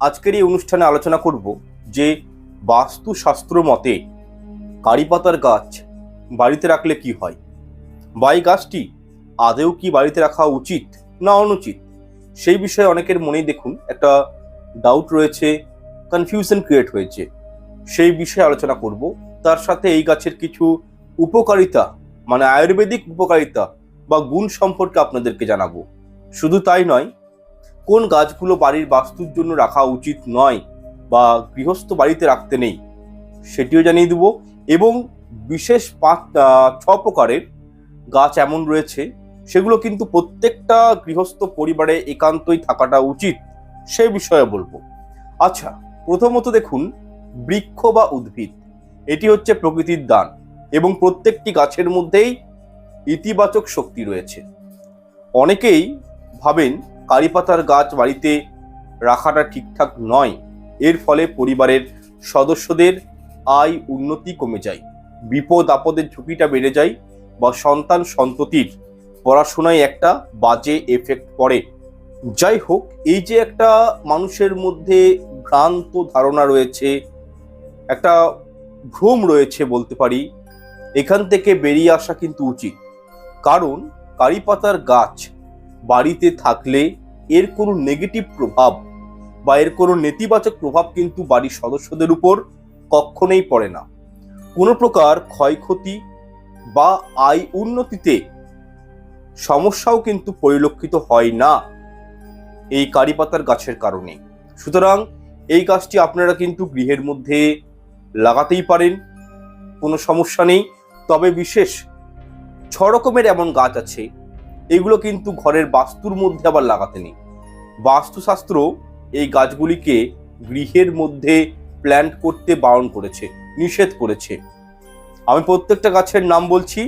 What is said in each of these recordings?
আজকের এই অনুষ্ঠানে আলোচনা করব যে বাস্তুশাস্ত্র মতে কারিপাতার গাছ বাড়িতে রাখলে কি হয়? বা এই গাছটি আদেও কি বাড়িতে রাখা উচিত না অনুচিত? সেই বিষয়ে অনেকের মনেই দেখুন, একটা ডাউট রয়েছে কনফিউশন ক্রিয়েট হয়েছে। সেই বিষয়ে আলোচনা করব। তার সাথে এই গাছের কিছু উপকারিতা মানে আয়ুর্বেদিক উপকারিতা বা গুণ সম্পর্কে আপনাদেরকে জানাব। শুধু তাই নয় কোন গাছগুলো বাড়ির বাস্তুর জন্য রাখা উচিত নয় বা গৃহস্থ বাড়িতে রাখতে নেই, সেটিও জানিয়ে দেব। এবং বিশেষ পাঁচ ছ প্রকারের গাছ এমন রয়েছে, সেগুলো কিন্তু প্রত্যেকটা গৃহস্থ পরিবারে একান্তই থাকাটা উচিত, সে বিষয়ে বলব। আচ্ছা প্রথমত দেখুন, বৃক্ষ বা উদ্ভিদ, এটি হচ্ছে প্রকৃতির দান এবং প্রত্যেকটি গাছের মধ্যেই ইতিবাচক শক্তি রয়েছে। অনেকেই ভাবেন কারিপাতার গাছ বাড়িতে রাখাটা ঠিকঠাক নয়। এর ফলে পরিবারের সদস্যদের আয় উন্নতি কমে যায়, বিপদ আপদের ঝুঁকিটা বেড়ে যায় বা সন্তান সন্ততির পড়াশোনায় একটা বাজে এফেক্ট পড়ে। যাই হোক, এই যে একটা মানুষের মধ্যে ভ্রান্ত ধারণা রয়েছে, একটা ভ্রম রয়েছে বলতে পারি, এখান থেকে বেরিয়ে আসা কিন্তু উচিত। কারণ কারিপাতার গাছ বাড়িতে থাকলে এর কোনো নেগেটিভ প্রভাব বা এর কোনো নেতিবাচক প্রভাব কিন্তু বাড়ির সদস্যদের উপর কখনোই পড়ে না। কোনো প্রকার ক্ষয়ক্ষতি বা আয় উন্নতিতে সমস্যাও কিন্তু পরিলক্ষিত হয় না এই কারিপাতার গাছের কারণে। সুতরাং এই গাছটি আপনারা কিন্তু গৃহের মধ্যে লাগাতেই পারেন, কোনো সমস্যা নেই। তবে বিশেষ ছ রকমের এমন গাছ আছে এগুলো কিন্তু ঘরের বাস্তুর মধ্যে আবার লাগাতে নেই। বাস্তুশাস্ত্র এই গাছগুলিকে গৃহের মধ্যে প্ল্যান্ট করতে বারণ করেছে, নিষেধ করেছে। আমি প্রত্যেকটা গাছের নাম বলছি,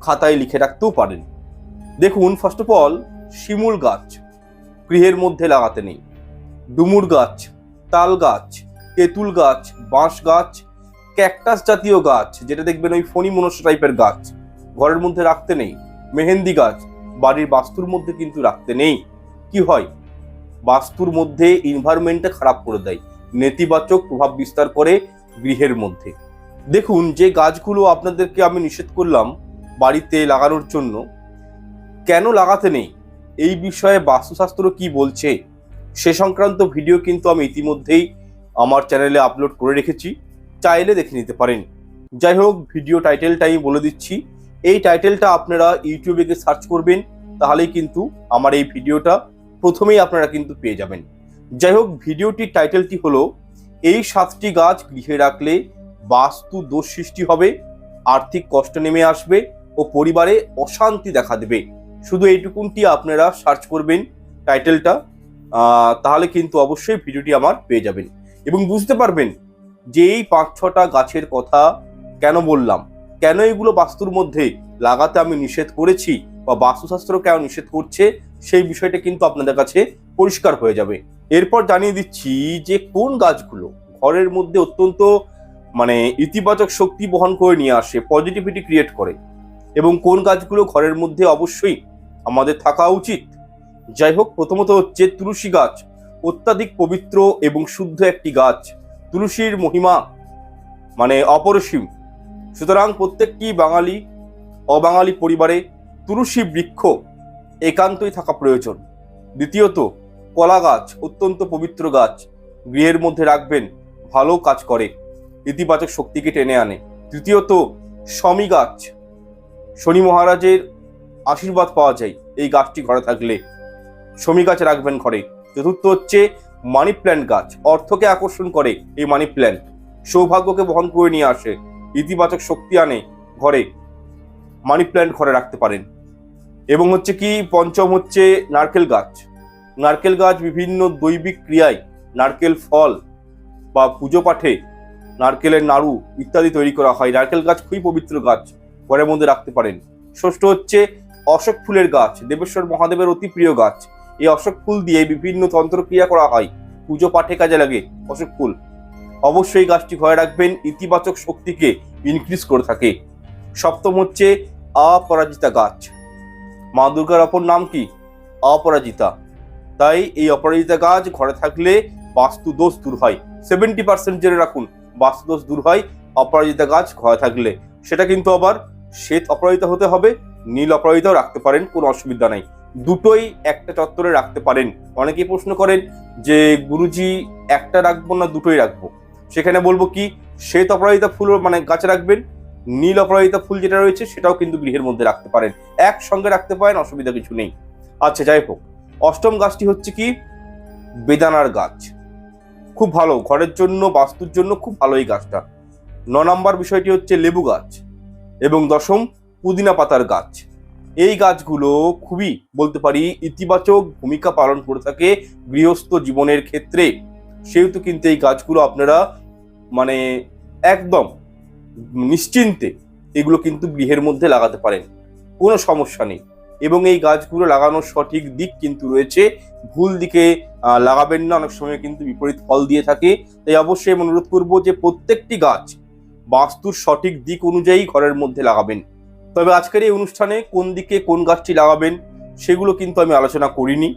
খাতায় লিখে রাখতেও পারেন। দেখুন ফার্স্ট অফ অল শিমুল গাছ গৃহের মধ্যে লাগাতে নেই। ডুমুর গাছ, তাল গাছ, তেঁতুল গাছ, বাঁশ গাছ ক্যাকটাস জাতীয় গাছ, যেটা দেখবেন ওই ফণি মনস্য টাইপের গাছ, ঘরের মধ্যে রাখতে নেই। মেহেন্দি গাছ বাড়ির বাস্তুর মধ্যে কিন্তু রাখতে নেই। কি হয়? বাস্তুর মধ্যে এনভায়রনমেন্টটা খারাপ করে দেয়। নেতিবাচক প্রভাব বিস্তার করে গৃহের মধ্যে। দেখুন, যে গাছগুলো আপনাদেরকে আমি নিষেধ করলাম বাড়িতে লাগানোর জন্য, কেন লাগাতে নেই? এই বিষয়ে বাস্তুশাস্ত্র কি বলছে? সে সংক্রান্ত ভিডিও কিন্তু আমি ইতিমধ্যেই আমার চ্যানেলে আপলোড করে রেখেছি। চাইলে দেখে নিতে পারেন। যাই হোক, ভিডিও টাইটেলটা আমি বলে দিচ্ছি। এই টাইটেলটা আপনারা ইউটিউবে গিয়ে সার্চ করবেন, তাহলেই কিন্তু আমার এই ভিডিওটা প্রথমেই আপনারা কিন্তু পেয়ে যাবেন। যাই হোক ভিডিওটির টাইটেলটি হলো, এই সাতটি গাছ গৃহে রাখলে বাস্তু দোষ সৃষ্টি হবে, আর্থিক কষ্ট নেমে আসবে ও পরিবারে অশান্তি দেখা দেবে। শুধু এইটুকুনটি আপনারা সার্চ করবেন টাইটেলটা তাহলে কিন্তু অবশ্যই ভিডিওটি আমার পেয়ে যাবেন। এবং বুঝতে পারবেন যে এই পাঁচ ছটা গাছের কথা কেন বললাম। কেন এগুলো বাস্তুর মধ্যে লাগাতে আমি নিষেধ করেছি বা বাস্তুশাস্ত্র কেন নিষেধ করছে, সেই বিষয়টা কিন্তু আপনাদের কাছে পরিষ্কার হয়ে যাবে। এরপর জানিয়ে দিচ্ছি যে কোন গাছগুলো ঘরের মধ্যে অত্যন্ত মানে ইতিবাচক শক্তি বহন করে নিয়ে আসে পজিটিভিটি ক্রিয়েট করে, এবং কোন গাছগুলো ঘরের মধ্যে অবশ্যই আমাদের থাকা উচিত। যাই হোক, প্রথমত হচ্ছে তুলসী গাছ, অত্যাধিক পবিত্র এবং শুদ্ধ একটি গাছ। তুলসীর মহিমা মানে অপরিসীম। সুতরাং প্রত্যেকটি বাঙালি, অবাঙালি পরিবারে তুলসী বৃক্ষ একান্তই থাকা প্রয়োজন। দ্বিতীয়ত, কলা গাছ অত্যন্ত পবিত্র গাছ, গৃহের মধ্যে রাখবেন, ভালো কাজ করে, ইতিবাচক শক্তিকে টেনে আনে। তৃতীয়ত শমী গাছ, শনি মহারাজের আশীর্বাদ পাওয়া যায় এই গাছটি ঘরে থাকলে। শমী গাছ রাখবেন ঘরে। চতুর্থ হচ্ছে, মানি প্ল্যান্ট গাছ, অর্থকে আকর্ষণ করে এই মানি প্ল্যান্ট। সৌভাগ্যকে বহন করে নিয়ে আসে। ইতিবাচক শক্তি আনে ঘরে মানি প্ল্যান্ট ঘরে রাখতে পারেন। এবং হচ্ছে কি, পঞ্চম হচ্ছে নারকেল গাছ। নারকেল গাছ বিভিন্ন দৈবিক ক্রিয়ায় নারকেল ফল বা পুজো পাঠে নারকেলের নাড়ু ইত্যাদি তৈরি করা হয়। নারকেল গাছ খুবই পবিত্র গাছ, ঘরের মধ্যে রাখতে পারেন। ষষ্ঠ হচ্ছে অশোক ফুলের গাছ, দেবেশ্বর মহাদেবের অতি প্রিয় গাছ। এই অশোক ফুল দিয়ে বিভিন্ন তন্ত্রক্রিয়া করা হয়। পুজো পাঠে কাজে লাগে অশোক ফুল। অবশ্যই গাছটি ঘরে রাখবেন, ইতিবাচক শক্তিকে ইনক্রিজ করে থাকে। সপ্তম হচ্ছে অপরাজিতা গাছ। মা দুর্গার অপর নাম কি? অপরাজিতা। তাই এই অপরাজিতা গাছ ঘরে থাকলে বাস্তু দোষ দূর হয়। সেভেন্টি পার্সেন্ট জেনে রাখুন বাস্তু দোষ দূর হয় অপরাজিতা গাছ ঘরে থাকলে। সেটা কিন্তু আবার শ্বেত অপরাজিতা হতে হবে, নীল অপরাজিতাও রাখতে পারেন, কোনো অসুবিধা নাই। দুটোই একটা চত্বরে রাখতে পারেন। অনেকেই প্রশ্ন করেন যে, গুরুজি একটা রাখব না দুটোই রাখব? সেখানে বলব কি, শ্বেত অপরাজিতা ফুল মানে গাছে রাখবেন, নীল অপরাজিতা ফুল যেটা রয়েছে সেটাও কিন্তু গৃহের মধ্যে রাখতে পারেন। একসঙ্গে রাখতে পারেন, অসুবিধা কিছু নেই। আচ্ছা যাই হোক, অষ্টম গাছটি হচ্ছে কি, বেদানার গাছ। খুব ভালো, ঘরের জন্য, বাস্তুর জন্য খুব ভালো এই গাছটা। ন নম্বর বিষয়টি হচ্ছে লেবু গাছ এবং দশম পুদিনা পাতার গাছ। এই গাছগুলো খুবই, বলতে পারি, ইতিবাচক ভূমিকা পালন করে থাকে গৃহস্থ জীবনের ক্ষেত্রে। সেহেতু কিন্তু এই গাছগুলো আপনারা মানে একদম নিশ্চিন্তে এগুলো কিন্তু গৃহের মধ্যে লাগাতে পারেন। কোনো সমস্যা নেই। এবং এই গাছগুলো লাগানোর সঠিক দিক কিন্তু রয়েছে। ভুল দিকে লাগাবেন না। অনেক সময় কিন্তু বিপরীত ফল দিয়ে থাকে। তাই অবশ্যই আমি অনুরোধ করব যে প্রত্যেকটি গাছ বাস্তুর সঠিক দিক অনুযায়ী ঘরের মধ্যে লাগাবেন। তবে আজকের এই অনুষ্ঠানে কোন দিকে কোন গাছটি লাগাবেন, সেগুলো কিন্তু আমি আলোচনা করিনি।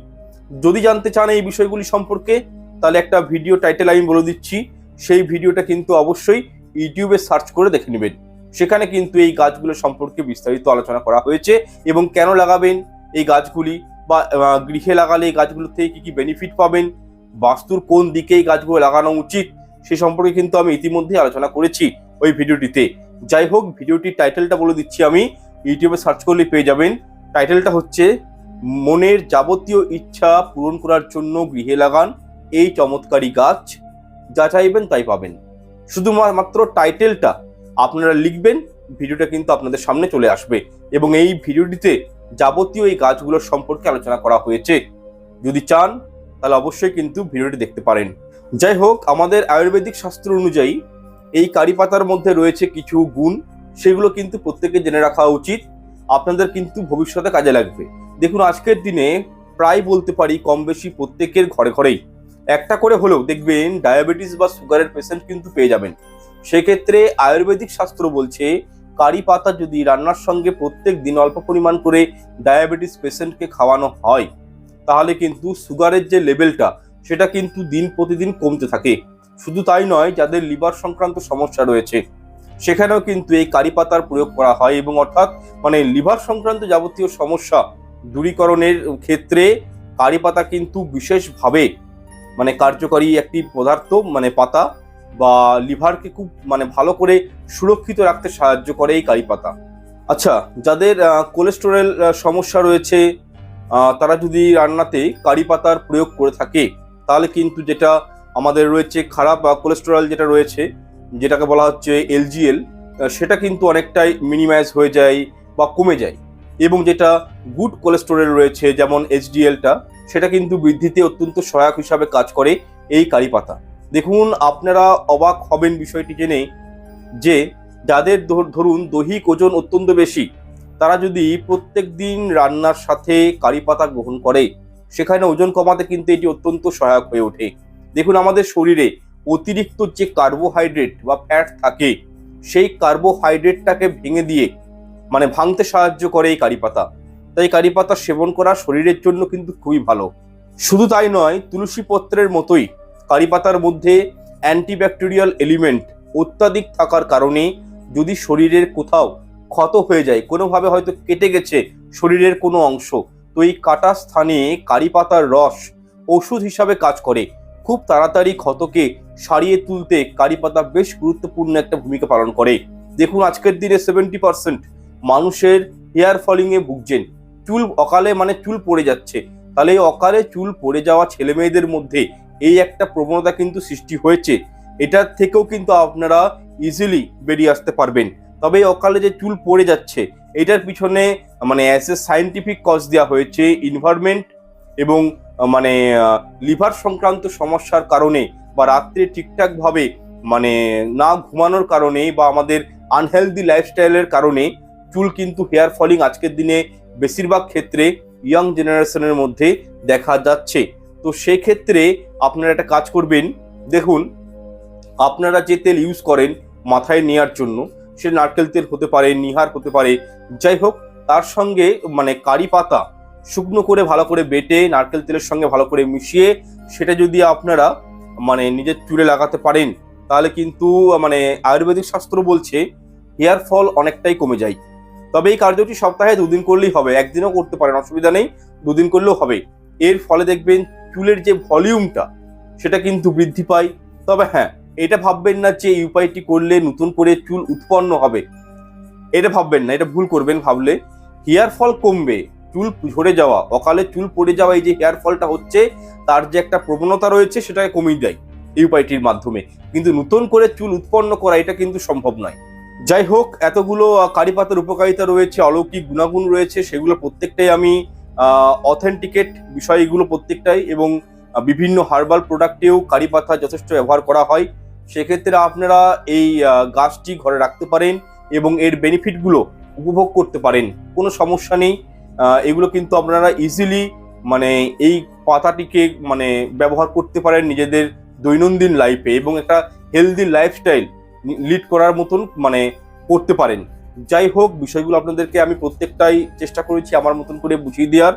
যদি জানতে চান এই বিষয়গুলি সম্পর্কে, তাহলে একটা ভিডিও টাইটেল আমি বলে দিচ্ছি। সেই ভিডিওটা কিন্তু অবশ্যই ইউটিউবে সার্চ করে দেখে নেবেন। সেখানে কিন্তু এই গাছগুলো সম্পর্কে বিস্তারিত আলোচনা করা হয়েছে এবং কেন লাগাবেন, এই গাছগুলি বা গৃহে লাগালে এই গাছগুলো থেকে কী কী বেনিফিট পাবেন, বাস্তুর কোন দিকে এই গাছগুলো লাগানো উচিত, সে সম্পর্কে কিন্তু আমি ইতিমধ্যেই আলোচনা করেছি ওই ভিডিওটিতে। যাই হোক, ভিডিওটির টাইটেলটা বলে দিচ্ছি আমি, ইউটিউবে সার্চ করলে পেয়ে যাবেন। টাইটেলটা হচ্ছে, মনের যাবতীয় ইচ্ছা পূরণ করার জন্য গৃহে লাগান, এই চমৎকারী গাছ। যা চাইবেন তাই পাবেন। শুধুমাত্র মাত্র টাইটেলটা আপনারা লিখবেন, ভিডিওটা কিন্তু আপনাদের সামনে চলে আসবে এবং এই ভিডিওটিতে যাবতীয় এই গাছগুলোর সম্পর্কে আলোচনা করা হয়েছে। যদি চান, তাহলে অবশ্যই কিন্তু ভিডিওটি দেখতে পারেন। যাই হোক, আমাদের আয়ুর্বেদিক শাস্ত্র অনুযায়ী এই কারি পাতার মধ্যে রয়েছে কিছু গুণ, সেগুলো কিন্তু প্রত্যেকে জেনে রাখা উচিত। আপনাদের কিন্তু ভবিষ্যতে কাজে লাগবে। দেখুন, আজকের দিনে প্রায় বলতে পারি কম বেশি প্রত্যেকের ঘরে ঘরেই একটা করে হলেও দেখবেন ডায়াবেটিস বা সুগারের পেশেন্ট কিন্তু পেয়ে যাবেন। সেক্ষেত্রে আয়ুর্বেদিক শাস্ত্র বলছে, কারি পাতা যদি রান্নার সঙ্গে প্রত্যেক দিন অল্প পরিমাণ করে ডায়াবেটিস পেশেন্টকে খাওয়ানো হয়, তাহলে কিন্তু সুগারের যে লেভেলটা সেটা কিন্তু দিন প্রতিদিন কমতে থাকে। শুধু তাই নয়, যাদের লিভার সংক্রান্ত সমস্যা রয়েছে, সেখানেও কিন্তু এই কারি পাতার প্রয়োগ করা হয় এবং অর্থাৎ মানে লিভার সংক্রান্ত যাবতীয় সমস্যা দূরীকরণের ক্ষেত্রে কারি পাতা কিন্তু বিশেষভাবে মানে কার্যকরী একটি পদার্থ মানে পাতা বা লিভারকে খুব মানে ভালো করে সুরক্ষিত রাখতে সাহায্য করে এই কারি পাতা। আচ্ছা যাদের কোলেস্টেরল সমস্যা রয়েছে তারা যদি রান্নাতে কারি পাতার প্রয়োগ করে থাকে, তাহলে কিন্তু যেটা আমাদের রয়েছে খারাপ, বা কোলেস্টেরল যেটা রয়েছে, যেটাকে বলা হচ্ছে এলজিএল সেটা কিন্তু অনেকটাই মিনিমাইজ হয়ে যায় বা কমে যায়। এবং যেটা গুড কোলেস্টেরল রয়েছে, যেমন এইচডিএলটা সেটা কিন্তু বৃদ্ধিতে অত্যন্ত সহায়ক হিসাবে কাজ করে এই কারি পাতা। দেখুন, আপনারা অবাক হবেন বিষয়টি জেনে যে যাদের ধর- ধরুন দৈহিক ওজন অত্যন্ত বেশি, তারা যদি প্রত্যেক দিন রান্নার সাথে কারি পাতা গ্রহণ করে, সেখানে ওজন কমাতে কিন্তু এটি অত্যন্ত সহায়ক হয়ে ওঠে। দেখুন, আমাদের শরীরে অতিরিক্ত যে কার্বোহাইড্রেট বা ফ্যাট থাকে, সেই কার্বোহাইড্রেটটাকে ভেঙে দিয়ে মানে ভাঙতে সাহায্য করে এই কারি পাতা। তাই কারি পাতা সেবন করা শরীরের জন্য কিন্তু খুবই ভালো। শুধু তাই নয়, তুলসী পত্রের মতোই কারি পাতার মধ্যে অ্যান্টিব্যাকটেরিয়াল এলিমেন্ট অত্যাধিক থাকার কারণে যদি শরীরের কোথাও ক্ষত হয়ে যায়, কোনোভাবে হয়তো কেটে গেছে শরীরের কোনো অংশ, তো এই কাটা স্থানে কারি পাতার রস ওষুধ হিসাবে কাজ করে। খুব তাড়াতাড়ি ক্ষতকে সারিয়ে তুলতে কারি পাতা বেশ গুরুত্বপূর্ণ একটা ভূমিকা পালন করে। দেখুন আজকের দিনে সেভেন্টি পার্সেন্ট মানুষের হেয়ার ফলিং এ ভুগছেন। চুল অকালে মানে চুল পড়ে যাচ্ছে। তাহলে এই অকালে চুল পড়ে যাওয়া ছেলে মেয়েদের মধ্যে এই একটা প্রবণতা কিন্তু সৃষ্টি হয়েছে। এটার থেকেও কিন্তু আপনারা ইজিলি বেরিয়ে আসতে পারবেন। তবে এই অকালে যে চুল পড়ে যাচ্ছে, এটার পিছনে মানে অ্যাজ এ সায়েন্টিফিক কজ দেওয়া হয়েছে ইনভারমেন্ট এবং মানে লিভার সংক্রান্ত সমস্যার কারণে বা রাত্রে ঠিকঠাকভাবে মানে না ঘুমানোর কারণে বা আমাদের আনহেলদি লাইফস্টাইলের কারণে চুল কিন্তু হেয়ার ফলিং আজকের দিনে বেশিরভাগ ক্ষেত্রে ইয়াং জেনারেশনের মধ্যে দেখা যাচ্ছে। তো সেক্ষেত্রে আপনারা একটা কাজ করবেন, দেখুন, আপনারা যে তেল ইউজ করেন মাথায় নেওয়ার জন্য, সে নারকেল তেল হতে পারে, নিহার হতে পারে, যাই হোক, তার সঙ্গে মানে কারি পাতা শুকনো করে ভালো করে বেটে নারকেল তেলের সঙ্গে ভালো করে মিশিয়ে, সেটা যদি আপনারা মানে নিজের চুলে লাগাতে পারেন, তাহলে কিন্তু মানে আয়ুর্বেদিক শাস্ত্র বলছে, হেয়ার ফল অনেকটাই কমে যায়। তবে এই কার্যটি সপ্তাহে দুদিন করলেই হবে, একদিনও করতে পারেন, অসুবিধা নেই, দুদিন করলেও হবে। এর ফলে দেখবেন চুলের যে ভলিউমটা, সেটা কিন্তু বৃদ্ধি পায়। তবে হ্যাঁ এটা ভাববেন না যে এই উপায়টি করলে নতুন করে চুল উৎপন্ন হবে। এটা ভাববেন না, এটা ভুল করবেন ভাবলে। হেয়ার ফল কমবে, চুল ঝরে যাওয়া, অকালে চুল পড়ে যাওয়া, এই যে হেয়ার ফলটা হচ্ছে, তার যে একটা প্রবণতা রয়েছে, সেটাকে কমিয়ে দেয় এই উপায়টির মাধ্যমে। কিন্তু নতুন করে চুল উৎপন্ন করা, এটা কিন্তু সম্ভব নয়। যাই হোক এতগুলো কারি পাতার উপকারিতা রয়েছে, অলৌকিক গুণাগুণ রয়েছে, সেগুলো প্রত্যেকটাই আমি অথেন্টিকেট বিষয় এগুলো প্রত্যেকটাই এবং বিভিন্ন হার্বাল প্রোডাক্টেও কারি পাতা যথেষ্ট ব্যবহার করা হয়। সেক্ষেত্রে আপনারা এই গাছটি ঘরে রাখতে পারেন এবং এর বেনিফিটগুলো উপভোগ করতে পারেন, কোনো সমস্যা নেই। এগুলো কিন্তু আপনারা ইজিলি মানে এই পাতাটিকে মানে ব্যবহার করতে পারেন নিজেদের দৈনন্দিন লাইফে এবং একটা হেলদি লাইফস্টাইল লিড করার মতন মানে করতে পারেন। যাই হোক, বিষয়গুলো আপনাদেরকে আমি প্রত্যেকটাই চেষ্টা করেছি আমার মতন করে বুঝিয়ে দেওয়ার।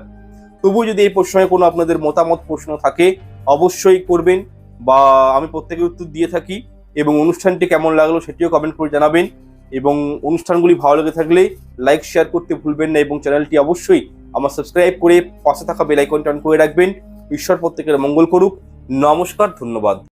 তবুও যদি এই প্রশ্নে কোনো আপনাদের মতামত, প্রশ্ন থাকে, অবশ্যই করবেন বা আমি প্রত্যেকের উত্তর দিয়ে থাকি এবং অনুষ্ঠানটি কেমন লাগল সেটিও কমেন্ট করে জানাবেন এবং অনুষ্ঠানগুলি ভালো লেগে থাকলে লাইক শেয়ার করতে ভুলবেন না এবং চ্যানেলটি অবশ্যই আমার সাবস্ক্রাইব করে পাশে থাকা বেল আইকনটি করে রাখবেন। ঈশ্বর প্রত্যেকের মঙ্গল করুক। নমস্কার, ধন্যবাদ।